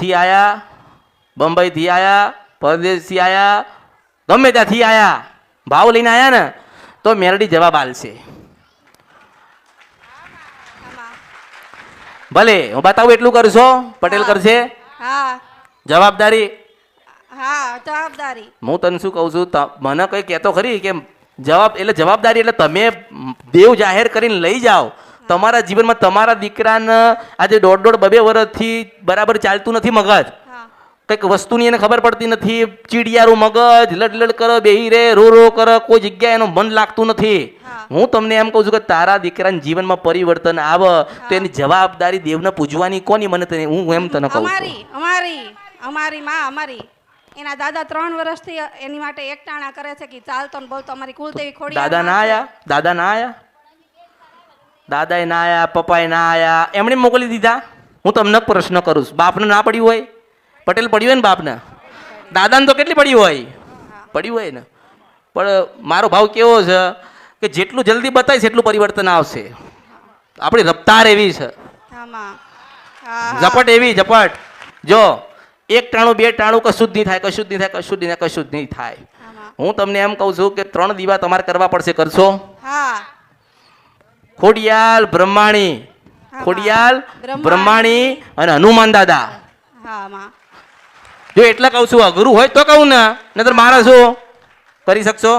સુરતથી આવ્યા બંબઈથી આવ્યા પરદેશથી આવ્યા ગમે ત્યાંથી આવ્યા ભાવ લઈને આવ્યા ને તો મેરડી જવાબ આલશે. ભલે હું બતાવું એટલું કરશો પટેલ કરશે. હા. જવાબદારી? હા જવાબદારી. હું તને શું કહું છું મને કંઈ કહેતો ખરી કે જવાબ એટલે જવાબદારી એટલે તમે દેવ જાહેર કરીને લઈ જાઓ. તમારા જીવનમાં તમારા દીકરાને આજે દોઢ દોઢ બબે વર્ષથી બરાબર ચાલતું નથી મગજ. કંઈક વસ્તુની એને ખબર પડતી નથી. ચીડિયારું મગજ લડ લડ કરે બેહી રે રો રો કરો કોઈ જગ્યાએ એનું મન લાગતું નથી. હું. તમને એમ કહું છું કે તારા દીકરાના જીવનમાં પરિવર્તન આવે તો એની જવાબદારી દેવને પૂજવાની કોની મને તને હું એમ તને કહું અમારી અમારી અમારી માં અમારી. એના દાદા ત્રણ વર્ષથી એની માટે એકટાણા કરે છે કે ચાલતો ને બોલતો અમારી કુલદેવી ખોડી દાદા ના આયા? દાદા ના આયા? દાદાએ ના આયા પપ્પાએ ના આવ્યા એમણે મોકલી દીધા. હું તમને પ્રશ્ન કરું છું. બાપને ના પડ્યું હોય? પટેલ પડ્યું હોય ને બાપને? દાદાને તો કેટલી પડ્યું હોય? પડ્યું હોય ને. પણ મારો ભાવ કેવો છે કે જેટલું જલ્દી બતાવીશ એટલું પરિવર્તન આવશે. આપણી રફતાર એવી છે. ઝપટ એવી ઝપટ. જો એક ટાણું બે ટાણું કશું જ નહીં થાય કશું જ નહીં થાય કશું જ નહીં કશું જ નહીં થાય. હું તમને એમ કહું છું કે ત્રણ દીવા તમારે કરવા પડશે. કરશો? હા. ખોડિયાલ બ્રહ્માણી. ખોડિયાલ બ્રહ્માણી. અને હનુમાન દાદા. જો એટલે કહું છું અઘરું હોય તો કહું ને. નહીતર મારા શું? કરી શકશો?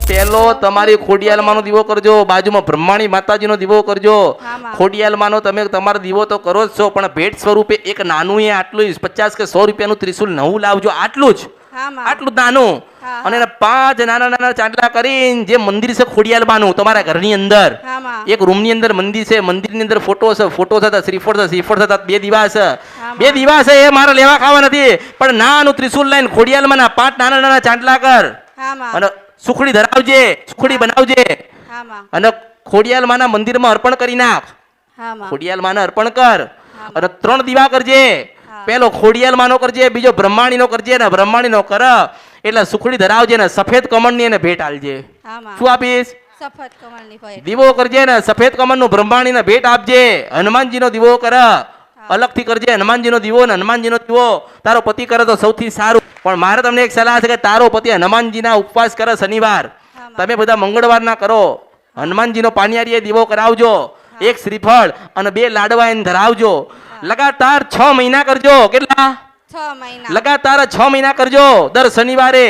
પેલો તમારી ખોડિયાલમાંનો દીવો કરજો બાજુમાં બ્રહ્માણી માતાજીનો દીવો કરજો. ખોડિયાલમાંનો તમે તમારો દીવો તો કરો જ છો પણ ભેટ સ્વરૂપે એક નાનું એ આટલું પચાસ કે સો રૂપિયાનું ત્રિશુલ નવું લાવજો આટલું જ. આટલું નાનું. અને એના પાંચ નાના નાના ચાંદલા કરીને જે મંદિર છે ખોડિયાલમાંનું તમારા ઘરની અંદર. એક રૂમની અંદર મંદિર છે મંદિરની અંદર ફોટો છે ફોટો થતા શ્રીફળ છે શ્રીફળ થતા બે દીવા છે બે દીવા છે એ મારે લેવા ખાવા નથી પણ નાનું ત્રિશુલ લઈને ખોડિયાલમાં ના પાંચ નાના નાના ચાંદલા કર. અને સુખડી ધરાવજે સુખડી બનાવજે. અને ખોડિયાલમાંના મંદિરમાં અર્પણ કરી નાખ. ખોડિયાલમાંને અર્પણ કર. અને ત્રણ દીવા કરજે. પેલો ખોડિયાલમાંનો કરજે બીજો બ્રહ્માણીનો કરજે ને બ્રહ્માણીનો કર એટલે સુખડી ધરાવજે ને સફેદ કમળની એને ભેટ આલજે શું આપીશ? દીવો કરજે ને સફેદ કમળનું બ્રહ્માણીને ભેટ આપજે. હનુમાનજીનો દીવો કર. અલગથી કરજે હનુમાનજીનો દીવો ને હનુમાનજીનો દીવો. તારો પતિ કરે તો સૌથી સારું. પણ મારે તમને એક સલાહ છે કે તારો પતિ હનુમાનજીના ઉપવાસ કરે શનિવાર. તમે બધા મંગળવારના કરો. હનુમાનજીનો પાનિયારીએ દીવો કરાવજો. એક શ્રીફળ અને બે લાડવા એને ધરાવજો. લગાતાર છ મહિના કરજો. કેટલા? છ મહિના. લગાતાર છ મહિના કરજો. દર શનિવારે